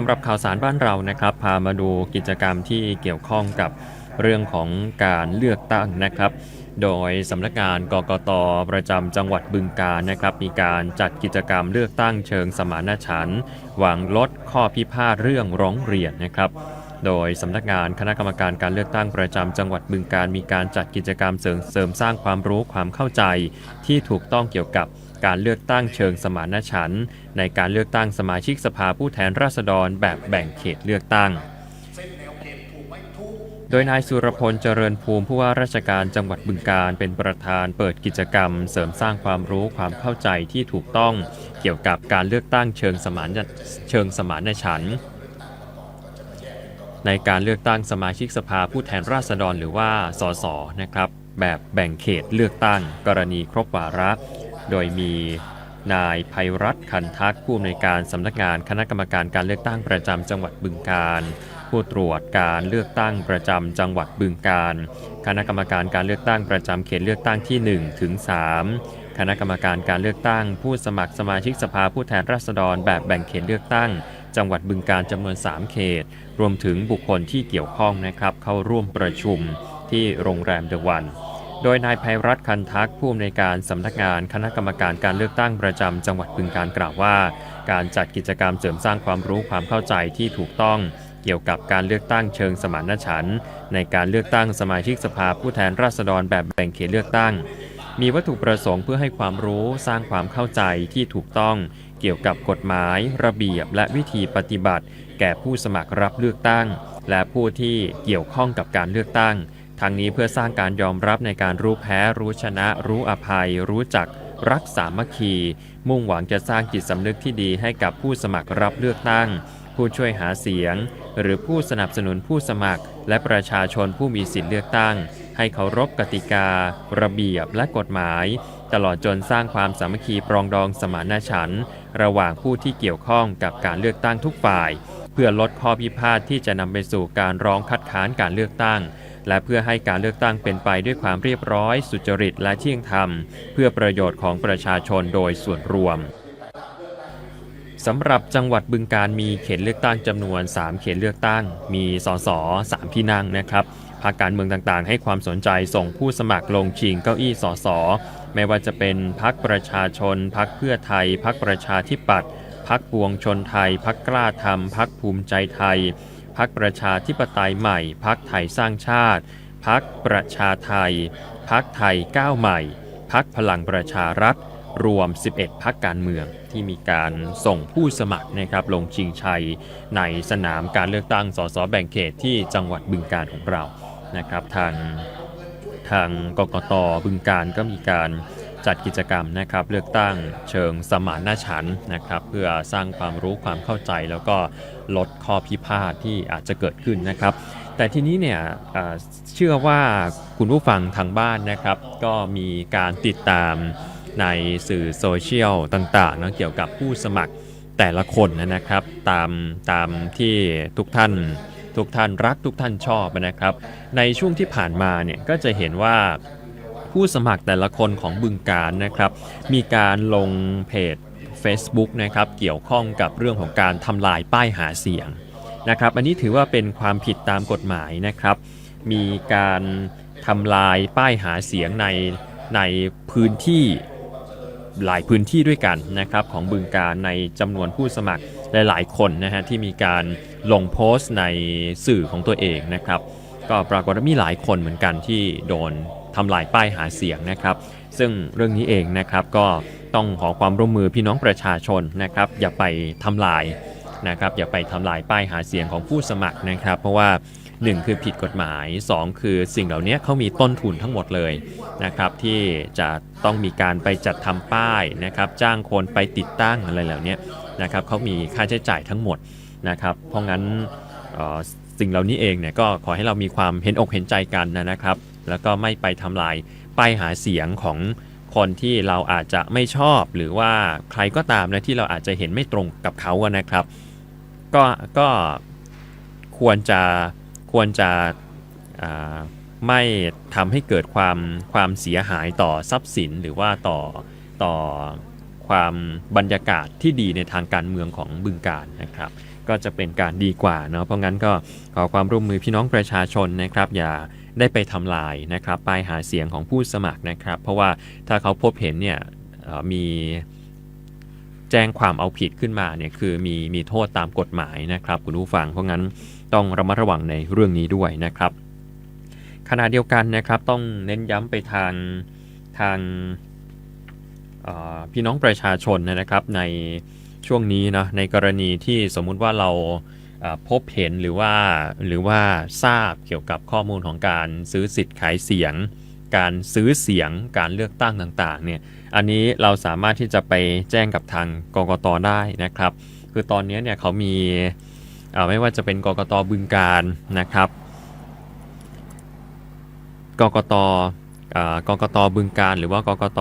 สำหรับข่าวสารบ้านเรานะครับ พามาดูกิจกรรมที่เกี่ยวข้องกับเรื่องของการเลือกตั้งนะครับ โดยสำนักงานกกตประจำจังหวัดบึงกาฬนะครับ มีการจัดกิจกรรมเลือกตั้งเชิงสมานฉันท์หวังลดข้อพิพาทเรื่องร้องเรียนนะครับโดยสำนักงานคณะกรรมการการเลือกตั้งประจำจังหวัดบึงกาฬมีการจัดกิจกรรมเสริมสร้างความรู้ความเข้าใจ ที่ถูกต้องเกี่ยวกับ การเลือกตั้งเชิงสมานฉันท์ในการเลือกตั้งสมาชิกสภาผู้แทนราษฎรแบบแบ่งเขตเลือกตั้ง โดยนายสุรพลเจริญภูมิผู้ว่าราชการจังหวัดบึงกาฬเป็นประธานเปิดกิจกรรม เสริมสร้างความรู้ความเข้าใจที่ถูกต้องเกี่ยวกับการเลือกตั้งเชิงสมานเชิงสมานฉันท์ในการเลือกตั้งสมาชิกสภาผู้แทนราษฎรหรือว่า สส นะครับ แบบแบ่งเขตเลือกตั้ง กรณีครบวาระ โดยมีนายภัยรัตน์คันทักผู้อำนวยการสำนักงานคณะกรรมการการเลือกตั้งประจำจังหวัดบึงกาฬผู้ตรวจการเลือกตั้งประจำจังหวัดบึงกาฬคณะกรรมการการเลือกตั้งประจำเขตเลือกตั้งที่ 1 ถึง 3 คณะกรรมการการเลือกตั้ง ผู้สมัครสมาชิกสภาผู้แทนราษฎรแบบแบ่งเขตเลือกตั้ง จังหวัดบึงกาฬจำนวน 3 เขต รวมถึงบุคคลที่เกี่ยวข้องนะครับเข้าร่วมประชุมที่โรงแรมเดอะวัน โดยนายภัยรัตน์คันทักผู้อำนวยการสำนักงานคณะกรรมการการเลือกตั้งประจำจังหวัดบึงกาฬกล่าวว่า การจัดกิจกรรมเสริมสร้างความรู้ความเข้าใจที่ถูกต้องเกี่ยวกับการเลือกตั้งเชิงสมานฉันท์ในการเลือกตั้งสมาชิกสภาผู้แทนราษฎรแบบแบ่งเขตเลือกตั้ง มีวัตถุประสงค์เพื่อให้ความรู้สร้างความเข้าใจที่ถูกต้อง เกี่ยวกับกฎหมาย ระเบียบและวิธีปฏิบัติ แก่ผู้สมัครรับเลือกตั้ง และผู้ที่เกี่ยวข้องกับการเลือกตั้ง ทั้งนี้เพื่อสร้างการยอมรับในการรู้แพ้ รู้ชนะ รู้อภัย รู้จัก รักสามัคคี มุ่งหวังจะสร้างจิตสำนึกที่ดีให้กับผู้สมัครรับเลือกตั้ง ผู้ช่วยหาเสียง หรือผู้สนับสนุนผู้สมัคร และประชาชนผู้มีสิทธิเลือกตั้ง ให้เคารพกติกา ระเบียบและกฎหมาย ตลอดจนสร้างความสามัคคีปรองดองสมานฉันท์ระหว่างผู้ที่เกี่ยวข้องกับการเลือกตั้งทุกฝ่าย เพื่อลดข้อพิพาทที่จะนำไปสู่การร้องคัดค้านการเลือกตั้ง และเพื่อให้การเลือกตั้งเป็นไปด้วยความเรียบร้อย สุจริตและเที่ยงธรรม เพื่อประโยชน์ของประชาชนโดยส่วนรวมสำหรับจังหวัดบึงการมีเขตเลือกตั้งจำนวน 3 เขตเลือกตั้ง มีสส3ที่นั่งนะครับพรรคการเมืองต่างๆ ให้ความสนใจส่งผู้สมัครลงชิงเก้าอี้สสไม่ว่าจะเป็นพรรคประชาชนพรรคเพื่อไทยพรรคประชาธิปัตย์พรรคปวงชนไทยพรรคกล้าทำพรรคภูมิใจไทย พรรคประชาธิปไตยใหม่พรรคไทยสร้างชาติพรรคประชาไทยพรรคไทยก้าวใหม่พรรคพลังประชารัฐ รวม 11พรรคการเมืองที่มีการส่งผู้สมัครนะครับลงชิงชัยในสนามการเลือกตั้งสสแบ่งเขตที่จังหวัดบึงการของเรานะครับทางทางกกตบึงการก็มีการ จัดกิจกรรมนะครับเลือกตั้งเชิงสมานฉันท์นะครับเพื่อสร้างความรู้ความเข้าใจ แล้วก็ลดข้อพิพาทที่อาจจะเกิดขึ้นนะครับ แต่ทีนี้เนี่ยเอ่อเชื่อว่าคุณผู้ฟังทางบ้านนะครับ ก็มีการติดตามในสื่อโซเชียลต่างๆนะเกี่ยวกับผู้สมัครแต่ละคนนะครับ ตามตามที่ทุกท่านทุกท่านรักทุกท่านชอบนะครับ ในช่วงที่ผ่านมาเนี่ยก็จะเห็นว่า ผู้สมัครแต่ละคนของบึงการนะครับ มีการลงเพจ Facebook นะครับเกี่ยวข้องกับเรื่องของการทำลายป้ายหาเสียงนะครับ อันนี้ถือว่าเป็นความผิดตามกฎหมายนะครับ มีการทำลายป้ายหาเสียงในในพื้นที่หลายพื้นที่ด้วยกันนะครับของบึงการในจำนวนผู้สมัครหลาย ๆ คนนะฮะที่มีการลงโพสต์ในสื่อของตัวเองนะครับ ก็ปรากฏว่ามีหลายคนเหมือนกันที่โดน ทำลายป้ายหาเสียงนะครับ ซึ่งเรื่องนี้เองนะครับก็ต้องขอความร่วมมือพี่น้องประชาชนนะครับ อย่าไปทำลายนะครับ อย่าไปทำลายป้ายหาเสียงของผู้สมัครนะครับ เพราะว่า 1 คือผิดกฎหมาย 2 คือสิ่งเหล่านี้เขามีต้นทุนทั้งหมดเลยนะครับ ที่จะต้องมีการไปจัดทำป้ายนะครับ จ้างคนไปติดตั้งอะไรเหล่านี้นะครับเขามีค่าใช้จ่ายทั้งหมดนะครับ เพราะงั้นสิ่งเหล่านี้เองเนี่ยก็ขอให้เรามีความเห็นอกเห็นใจกันนะครับ แล้วก็ไม่ไปทำลายป้ายหาเสียงของคนที่เราอาจจะไม่ชอบ หรือว่าใครก็ตามนะที่เราอาจจะเห็นไม่ตรงกับเขาอะนะครับ ก็ก็ควรจะควรจะไม่ทำให้เกิดความความเสียหายต่อทรัพย์สินหรือว่าต่อต่อความบรรยากาศที่ดีในทางการเมืองของบึงการนะครับ ก็จะเป็นการดีกว่าเนาะเพราะงั้นก็ขอความร่วมมือพี่น้องประชาชนนะครับอย่าได้ไปทำลายนะครับป้ายหาเสียงของผู้สมัครนะครับ เพราะว่าถ้าเขาพบเห็นเนี่ยมีแจ้งความเอาผิดขึ้นมาเนี่ยคือมีมีโทษตามกฎหมายนะครับคุณผู้ฟังเพราะงั้นต้องระมัดระวังในเรื่องนี้ด้วยนะครับ ขณะเดียวกันนะครับต้องเน้นย้ำไปทางทางพี่น้องประชาชนนะครับใน ช่วงนี้นะในกรณีที่สมมุติว่าเราพบเห็นหรือว่าหรือว่าทราบเกี่ยวกับข้อมูลของการซื้อสิทธิ์ขายเสียง การซื้อเสียงการเลือกตั้งต่างๆเนี่ยอันนี้เราสามารถที่จะไปแจ้งกับทางกกตได้นะครับ คือตอนนี้เนี่ยเขามีไม่ว่าจะเป็นกกตบึงการนะครับกกตอ่ากกตบึงการหรือว่ากกต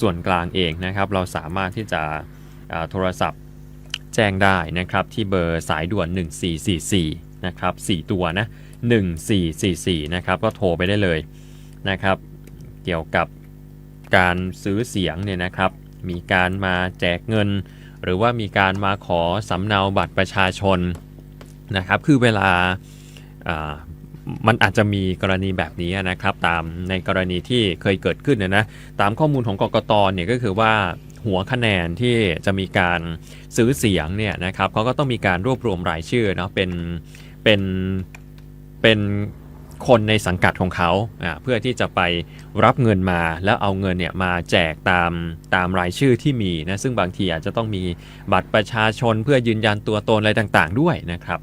ส่วนกลางเองนะครับ เราสามารถที่จะ โทรศัพท์แจ้งได้นะครับที่เบอร์สายด่วน 1444 นะครับ 4 ตัวนะ 1444 นะครับก็โทรไปได้เลยนะครับ เกี่ยวกับการซื้อเสียงเนี่ยนะครับ มีการมาแจกเงิน หรือว่ามีการมาขอสำเนาบัตรประชาชนนะครับ คือเวลามันอาจจะมีกรณีแบบนี้นะครับ ตามในกรณีที่เคยเกิดขึ้นนะนะตามข้อมูลของกกตเนี่ยก็คือว่า หัวคะแนนที่จะมีการซื้อเสียงเนี่ยนะครับเขาก็ต้องมีการรวบรวมรายชื่อเนาะเป็นเป็นเป็นคนในสังกัดของเขาอ่าเพื่อที่จะไปรับเงินมาแล้วเอาเงินเนี่ยมาแจกตามตามรายชื่อที่มีนะซึ่งบางทีอาจจะต้องมีบัตรประชาชนเพื่อยืนยันตัวตนอะไรต่างๆ ด้วยนะครับ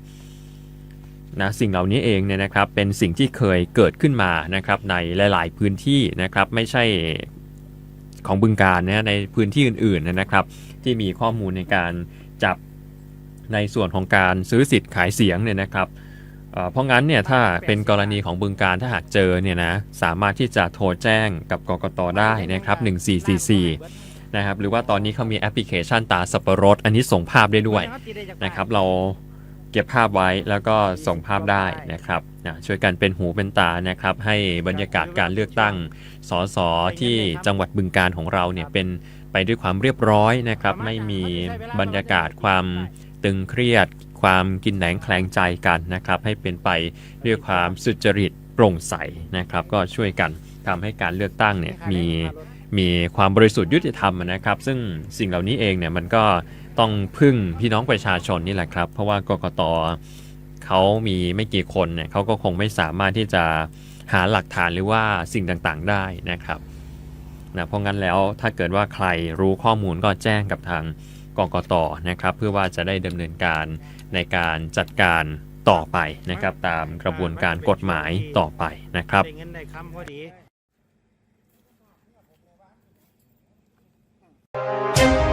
นะสิ่งเหล่านี้เองเนี่ยนะครับเป็นสิ่งที่เคยเกิดขึ้นมานะครับในหลาย ๆ พื้นที่นะครับไม่ใช่ ของบึงการนะในพื้นที่อื่นๆนะครับ ที่มีข้อมูลในการจับในส่วนของการซื้อสิทธิ์ขายเสียงเนี่ยนะครับเเพราะงั้นเนี่ยถ้าเป็นกรณีของบึงการถ้าหากเจอเนี่ยนะสามารถที่จะโทรแจ้งกับกกตได้นะครับ 1444 นะครับหรือว่าตอนนี้เขามีแอปพลิเคชันตาสับปะรด อันนี้ส่งภาพได้ด้วยนะครับเรา เก็บภาพไว้แล้วก็ส่งภาพได้นะครับนะช่วยกันเป็นหูเป็นตานะครับ ให้บรรยากาศการเลือกตั้งสสที่จังหวัดบึงการของเราเนี่ยเป็นไปด้วยความเรียบร้อยนะครับ ไม่มีบรรยากาศความตึงเครียด ความกินแหนงแคลงใจกันนะครับ ให้เป็นไปด้วยความสุจริตโปร่งใสนะครับ ก็ช่วยกันทำให้การเลือกตั้งเนี่ยมีมีความบริสุทธิ์ยุติธรรมนะครับ ซึ่งสิ่งเหล่านี้เองเนี่ยมันก็ ต้องพึ่งพี่น้องประชาชนนี่แหละครับ เพราะว่ากกตเขามีไม่กี่คนเนี่ยเขาก็คงไม่สามารถที่จะหาหลักฐานหรือว่าสิ่งต่างๆได้นะครับนะเพราะงั้นแล้วถ้าเกิดว่าใครรู้ข้อมูลก็แจ้งกับทางกกตนะครับ เพื่อว่าจะได้ดำเนินการในการจัดการต่อไปนะครับ ตามกระบวนการกฎหมายต่อไปนะครับเ